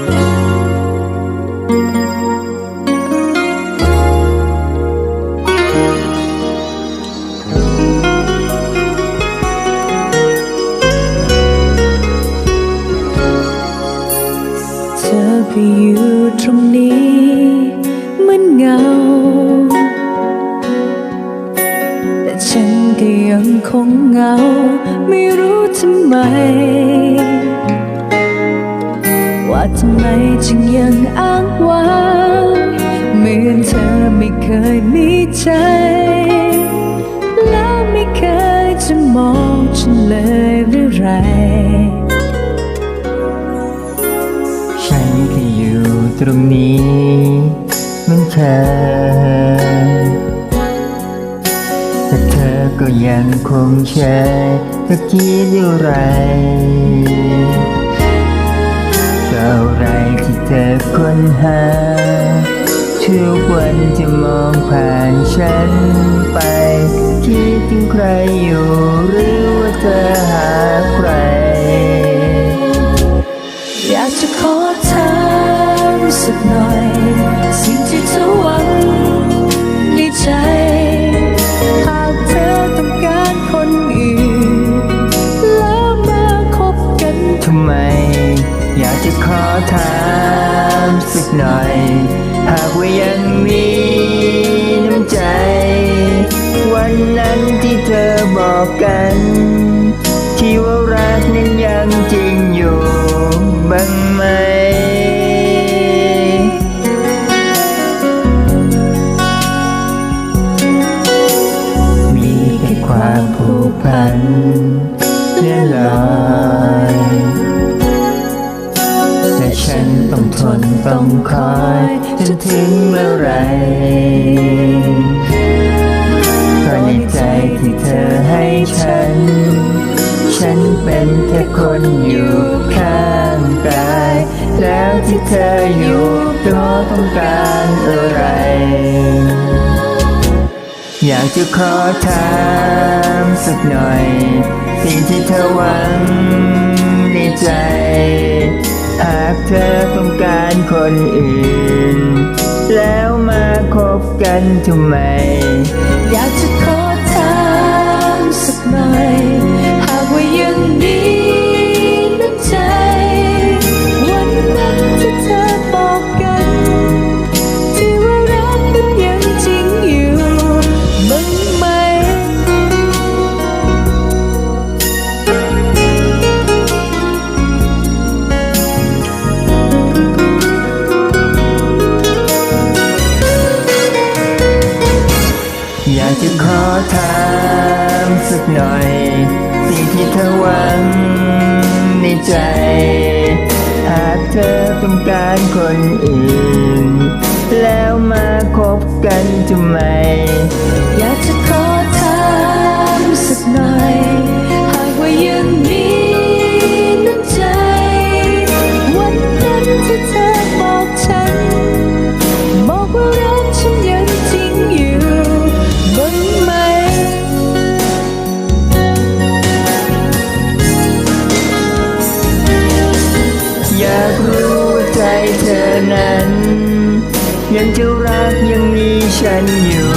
เธอก็อยู่ตรงนี้เหมือนเงา แต่ฉันก็ยังคงเหงา ไม่รู้ทำไม ว่าทำไมจึงยังอ้างว้างเหมือนเธอไม่เคยมีใจ แล้วไม่เคยจะมองฉันเลยหรือไร ฉันก็อยู่ตรงนี้เหมือนเคยแต่เธอก็ยังคงเชยเธอคิดอะไร อะไรที่เธอค้นหาทุกวันจะมองผ่านฉันไป คิดถึงใครอยู่หรือว่าเธอหาใคร อยากจะขอถามสักหน่อย สิ่งที่เธอว่า จะขอถามสักหน่อย หากว่ายังมีน้ำใจ วันนั้นที่เธอบอกกัน ที่ว่ารักนั้นยังจริงอยู่บ้างไหมมีแค่ความผูกพันเลื่อนลอ ต้องทนต้องคอยจนถึงเมื่อไหรก็ในใจที่เธอให้ฉัน ฉันเป็นแค่คนอยู่ข้างกายแล้วที่เธออยู่ก็ต้องการอะไร อยากจะขอถามสักหน่อย สิ่งที่เธอหวังในใจากเธอต้องการคนอื่น แล้วมาคบกันทำไม อยากจะขอถามสักหน่อยากจะขอถามสักหน่อย สิ่งที่เธอหวังในใจ หากเธอต้องการคนอื่น แล้วมาคบกันทำไม อยากจะ จะรักยังมีฉันอยู่